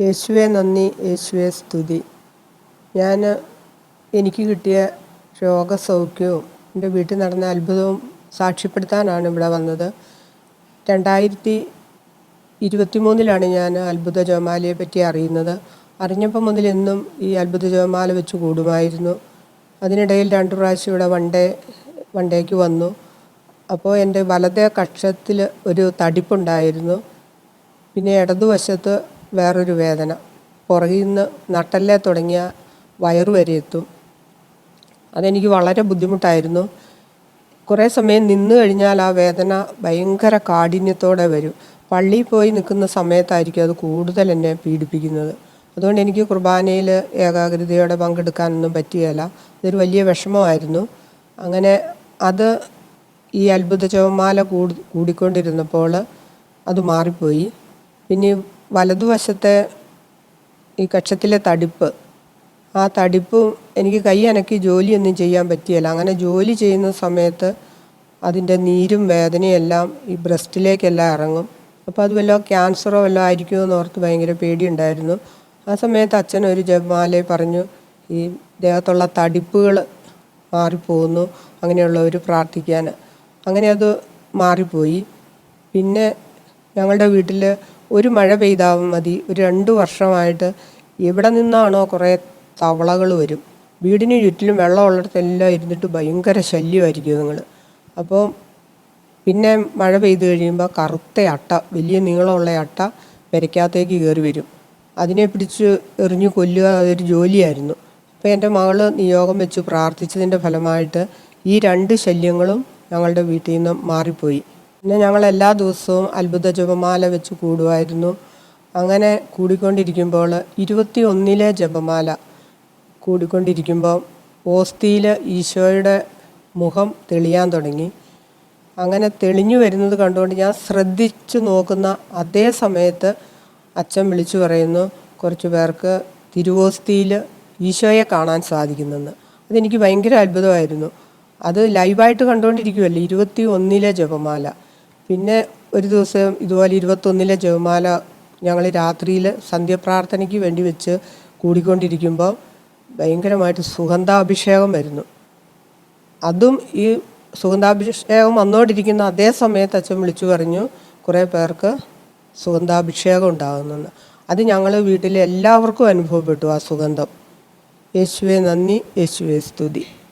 യേശുവെ നന്ദി. യേശുവെ സ്തുതി. ഞാൻ എനിക്ക് കിട്ടിയ രോഗസൗഖ്യവും എന്റെ വീട്ടിൽ നടന്ന അത്ഭുതവും സാക്ഷ്യപ്പെടുത്താനാണ് ഇവിടെ വന്നത്. രണ്ടായിരത്തി ഇരുപത്തി മൂന്നിലാണ് ഞാൻ അത്ഭുത ജോമാലയെ പറ്റി അറിയുന്നത്. അറിഞ്ഞപ്പോൾ മുതൽ എന്നും ഈ അത്ഭുത ജോമാല വെച്ച് കൂടുമായിരുന്നു. അതിനിടയിൽ രണ്ട് പ്രാവശ്യം ഇവിടെ വണ്ടേ വണ്ടേക്ക് വന്നു. അപ്പോൾ എന്റെ വലതേ കക്ഷത്തിൽ ഒരു തടിപ്പുണ്ടായിരുന്നു. പിന്നെ ഇടതുവശത്ത് വേറൊരു വേദന. പുറകിൽ നിന്ന് നട്ടല്ലേ തുടങ്ങിയ വയറു വരെ എത്തും. അതെനിക്ക് വളരെ ബുദ്ധിമുട്ടായിരുന്നു. കുറേ സമയം നിന്ന് കഴിഞ്ഞാൽ ആ വേദന ഭയങ്കര കാഠിന്യത്തോടെ വരും. പള്ളിയിൽ പോയി നിൽക്കുന്ന സമയത്തായിരിക്കും അത് കൂടുതൽ എന്നെ പീഡിപ്പിക്കുന്നത്. അതുകൊണ്ട് എനിക്ക് കുർബാനയിൽ ഏകാഗ്രതയോടെ പങ്കെടുക്കാനൊന്നും പറ്റുകയില്ല. ഇതൊരു വലിയ വിഷമമായിരുന്നു. അങ്ങനെ അത് ഈ അത്ഭുത ചവമാല കൂടി കൂടിക്കൊണ്ടിരുന്നപ്പോൾ അത് മാറിപ്പോയി. പിന്നെ വലതുവശത്തെ ഈ കക്ഷത്തിലെ തടിപ്പ് ആ തടിപ്പും എനിക്ക് കൈ അനക്കി ജോലിയൊന്നും ചെയ്യാൻ പറ്റിയല്ല. അങ്ങനെ ജോലി ചെയ്യുന്ന സമയത്ത് അതിന്റെ നീരും വേദനയും എല്ലാം ഈ ബ്രസ്റ്റിലേക്കെല്ലാം ഇറങ്ങും. അപ്പോൾ അത് വല്ല ക്യാൻസറോ വല്ലതും ആയിരിക്കുമോ എന്ന് ഓർത്ത് ഭയങ്കര പേടിയുണ്ടായിരുന്നു. ആ സമയത്ത് അച്ഛൻ ഒരു ജപമാലയെ പറഞ്ഞു ഈ ദേഹത്തുള്ള തടിപ്പുകൾ മാറിപ്പോകുന്നു അങ്ങനെയുള്ളവർ പ്രാർത്ഥിക്കാൻ. അങ്ങനെ അത് മാറിപ്പോയി. പിന്നെ ഞങ്ങളുടെ വീട്ടിൽ ഒരു മഴ പെയ്താൽ മതി. ഒരു രണ്ട് വർഷമായിട്ട് എവിടെ നിന്നാണോ കുറേ തവളകൾ വരും. വീടിന് ചുറ്റിലും വെള്ളമുള്ളിടത്തെല്ലാം ഇരുന്നിട്ട് ഭയങ്കര ശല്യമായിരിക്കും നിങ്ങൾ അപ്പോൾ പിന്നെ മഴ പെയ്തു കഴിയുമ്പോൾ കറുത്ത അട്ട വലിയ നീളമുള്ള അട്ട പെരയ്ക്കകത്തേക്ക് കയറി വരും. അതിനെ പിടിച്ച് എറിഞ്ഞു കൊല്ലുക അതൊരു ജോലിയായിരുന്നു. അപ്പോൾ എന്റെ മകൾ നിയോഗം വെച്ച് പ്രാർത്ഥിച്ചതിന്റെ ഫലമായിട്ട് ഈ രണ്ട് ശല്യങ്ങളും ഞങ്ങളുടെ വീട്ടിൽ നിന്ന് മാറിപ്പോയി. പിന്നെ ഞങ്ങൾ എല്ലാ ദിവസവും അത്ഭുത ജപമാല വെച്ച് കൂടുമായിരുന്നു. അങ്ങനെ കൂടിക്കൊണ്ടിരിക്കുമ്പോൾ ഇരുപത്തി ഒന്നിലെ ജപമാല കൂടിക്കൊണ്ടിരിക്കുമ്പോൾ ഓസ്തിയിൽ ഈശോയുടെ മുഖം തെളിയാൻ തുടങ്ങി. അങ്ങനെ തെളിഞ്ഞു വരുന്നത് കണ്ടുകൊണ്ട് ഞാൻ ശ്രദ്ധിച്ചു നോക്കുന്ന അതേ സമയത്ത് അച്ഛൻ വിളിച്ചു പറയുന്നു കുറച്ച് പേർക്ക് തിരുവോസ്തിയിൽ ഈശോയെ കാണാൻ സാധിക്കുന്നെന്ന്. അതെനിക്ക് ഭയങ്കര അത്ഭുതമായിരുന്നു. അത് ലൈവായിട്ട് കണ്ടുകൊണ്ടിരിക്കുമല്ലോ ഇരുപത്തി ഒന്നിലെ ജപമാല. പിന്നെ ഒരു ദിവസം ഇതുപോലെ ഇരുപത്തൊന്നിലെ ജപമാല ഞങ്ങൾ രാത്രിയിൽ സന്ധ്യപ്രാർത്ഥനയ്ക്ക് വേണ്ടി വെച്ച് കൂടിക്കൊണ്ടിരിക്കുമ്പോൾ ഭയങ്കരമായിട്ട് സുഗന്ധാഭിഷേകം വരുന്നു. അതും ഈ സുഗന്ധാഭിഷേകം വന്നുകൊണ്ടിരിക്കുന്ന അതേ സമയത്ത് അച്ഛൻ വിളിച്ചു പറഞ്ഞു കുറേ പേർക്ക് സുഗന്ധാഭിഷേകം ഉണ്ടാകുന്നെന്ന്. അത് ഞങ്ങൾ വീട്ടിലെ എല്ലാവർക്കും അനുഭവപ്പെട്ടു ആ സുഗന്ധം. യേശുവെ നന്ദി. യേശുവെ സ്തുതി.